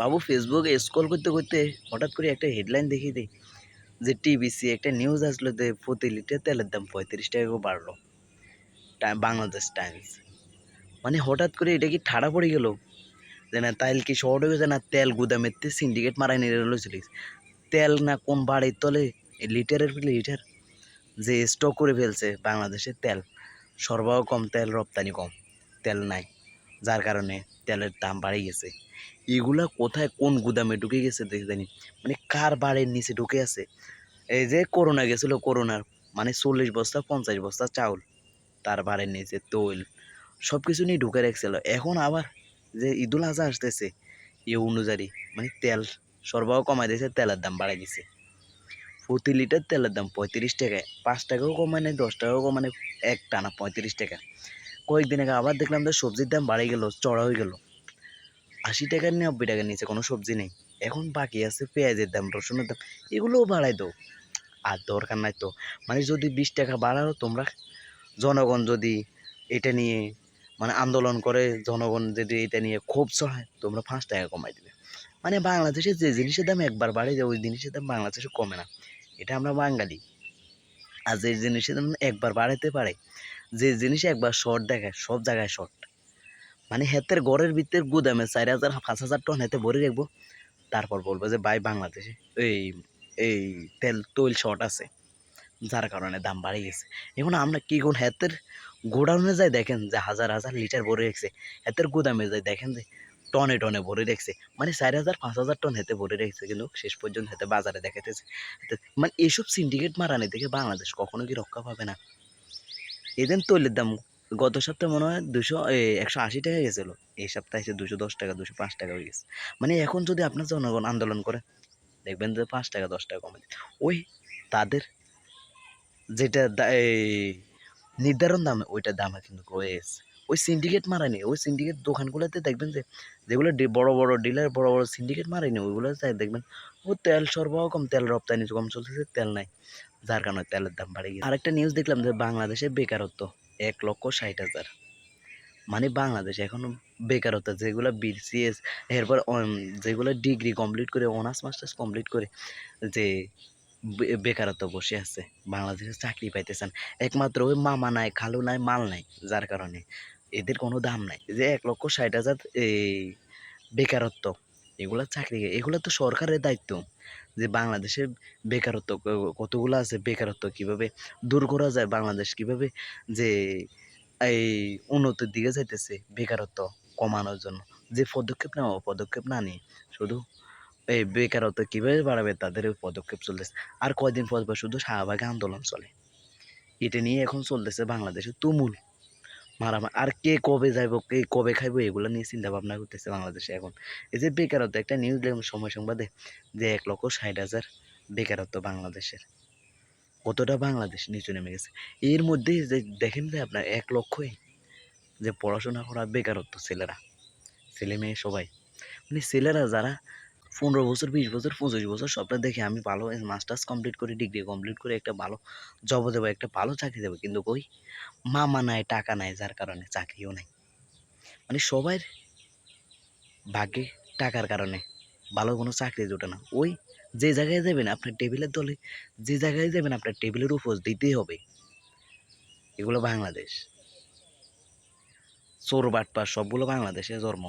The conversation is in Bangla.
বাবু ফেসবুকে স্ক্রল করতে করতে হঠাৎ করে একটা হেডলাইন দেখি দিই, যে টিবিসি একটা নিউজ আসলো যে প্রতি লিটার তেলের দাম পঁয়ত্রিশ টাকা বাড়লো। বাংলাদেশ টাইমস মানে হঠাৎ করে এটা কি ঠাড়া পড়ে গেল? যে না, তাইল কি শর্ট হয়ে গেছে না তেল গুদামের তে সিন্ডিকেট মারাই নিয়ে রয়েছিল তেল না কোন বাড়ির তলে লিটারের লিটার? যে স্টক করে ফেলছে বাংলাদেশের তেল। সরবরাহ কম, তেল রপ্তানি কম, তেল নাই। যার কারণে তেলের দাম বাড়ে গেছে। এগুলা কোথায় কোন গুদামে ঢুকে গেছে দেখে জানি। মানে কার বাড়ির নিচে ঢুকে আছে? এই যে করোনা গেছিল করোনার মানে চল্লিশ বস্তা, পঞ্চাশ বস্তা চাউল, তার বাড়ির নিচে তৈল সব কিছু নিয়ে ঢুকে রাখছিল। এখন আবার যে ঈদুল আজহা আসতেছে এ অনুযায়ী মানে তেল সরবরাহ কমাই দিয়েছে, তেলের দাম বাড়াই দিছে প্রতি লিটার তেলের দাম পঁয়ত্রিশ টাকায়, পাঁচ টাকাও কমায় নাই, দশ টাকাও কমায় এক টানা পঁয়ত্রিশ টাকা। কয়েকদিন আগে আবার দেখলাম যে সবজির দাম বাড়ে গেল, চড়া হয়ে গেল। আশি টাকার নব্বই টাকার নিচে কোনো সবজি নেই। এখন বাকি আছে পেঁয়াজের দাম, রসুনের দাম, এগুলোও বাড়াই দাও। আর দরকার নাই তো। মানে যদি বিশ টাকা বাড়াও তোমরা জনগণ যদি এটা নিয়ে মানে আন্দোলন করে, জনগণ যদি এটা নিয়ে ক্ষোভ চড়ায় তোমরা পাঁচ টাকা কমাই দেবে। মানে বাংলাদেশে যে জিনিসের দাম একবার বাড়ে যায়, ওই জিনিসের দাম বাংলাদেশে কমে না। এটা আমরা বাঙালি। আর যে জিনিসের দাম একবার বাড়াতে পারে, যে জিনিস একবার শর্ট দেখায়, সব জায়গায় শর্ট। মানে হেতের ঘরের ভিতরে গুদামে চার হাজার, পাঁচ হাজার টন হেতে ভরে রাখব। তারপর বলব যে, ভাই, বাংলাদেশে এই এই তেল, তৈল শর্ট আছে। যার কারণে দাম বাড়ে গেছে। এখন আমরা কি কোন হেতের গোডাউনে যাই, দেখেন যে হাজার হাজার লিটার ভরে রেখেছে। হেতের গুদামে যাই, দেখেন যে টনে টনে ভরে রেখেছে। মানে চার হাজার, পাঁচ হাজার টন হেতে ভরে রেখেছে, কিন্তু শেষ পর্যন্ত হেতে বাজারে দেখাতেছে মানে এইসব সিন্ডিকেট মারানি থেকে বাংলাদেশ কখনো কি রক্ষা পাবে না। এদিন তৈলের দাম গত সপ্তাহে মনে হয় দুশো একশো আশি টাকা গেছিল। এই সপ্তাহে এসে দুশো দশ টাকা, দুশো পাঁচ টাকা হয়ে গেছে। মানে এখন যদি আপনার জনগণ আন্দোলন করে, দেখবেন যে পাঁচ টাকা, দশ টাকা কমে ওই তাদের যেটা নির্ধারণ দামে ওইটার দামে কিন্তু রয়ে গেছে। ওই সিন্ডিকেট মারায়নি ওই সিন্ডিকেট দোকানগুলোতে দেখবেন যে, যেগুলো বড় বড় ডিলার বড় বড় সিন্ডিকেট মারায়নি ওইগুলো যাই দেখবেন, ও তেল সরবরাহ কম, তেল রপ্তানি কম চলতেছে, তেল নাই। যার কারণে তেলের দাম বাড়ে গেছে। আরেকটা নিউজ দেখলাম যে, বাংলাদেশে বেকারত্ব এক লক্ষ ষাট হাজার। মানে বাংলাদেশে এখনও বেকারত্ব, যেগুলো বিসিএস এরপর যেগুলো ডিগ্রি কমপ্লিট করে অনার্স মাস্টার্স কমপ্লিট করে, যে বেকারত্ব বসে আছে, বাংলাদেশে চাকরি পাইতেছেন। একমাত্র ওই মামা নাই, খালু নাই, মাল নাই, যার কারণে। এদের কোনো দাম নাই। যে এক লক্ষ ষাট হাজার, এই বেকারত্ব, এগুলা চাকরি, এগুলো তো সরকারের দায়িত্ব। যে বাংলাদেশে বেকারত্ব কতগুলো আছে বেকারত্ব কীভাবে দূর করা যায় বাংলাদেশ, কীভাবে যে এই উন্নতির দিকে যাইতেছে বেকারত্ব কমানোর জন্য? যে পদক্ষেপ নেওয়া পদক্ষেপ না নিয়ে শুধু এই বেকারত্ব কীভাবে বাড়াবে তাদের পদক্ষেপ চলতেছে। আর কয়দিন পর পর শুধু শাহবাগে আন্দোলন চলে। এটা নিয়ে এখন চলতেছে বাংলাদেশে তুমুল মারামারি, আর কে কবে যাইব, কে কবে খাইবো, এগুলো নিয়ে চিন্তা ভাবনা করতেছে বাংলাদেশে এখন। এই যে বেকারত্ব, একটা নিউজ দেখলাম সময় সংবাদে যে এক লক্ষ ষাট হাজার বেকারত্ব বাংলাদেশের। কতটা বাংলাদেশ নিচু নেমে গেছে? এর মধ্যে যে দেখেন যে আপনার এক লক্ষই যে পড়াশোনা করা বেকারত্ব ছেলেরা ছেলে মেয়ে সবাই। মানে ছেলেরা যারা পনেরো বছর, বিশ বছর, পঁচিশ বছর সবটা দেখে আমি ভালো মাস্টার্স কমপ্লিট করে ডিগ্রি কমপ্লিট করে একটা ভালো জব দেবো, একটা ভালো চাকরি দেবো। কিন্তু কই? মামা নাই, টাকা নাই, যার কারণে চাকরিও নাই। মানে সবার ভাগ্যে টাকার কারণে ভালো কোনো চাকরি জোটে না। ওই যে জায়গায় যাবেন আপনার টেবিলের দলে যে জায়গায় যাবেন আপনার টেবিলের উপর দিতেই হবে। এগুলো বাংলাদেশ। চোর বাটপার সবগুলো বাংলাদেশে জন্ম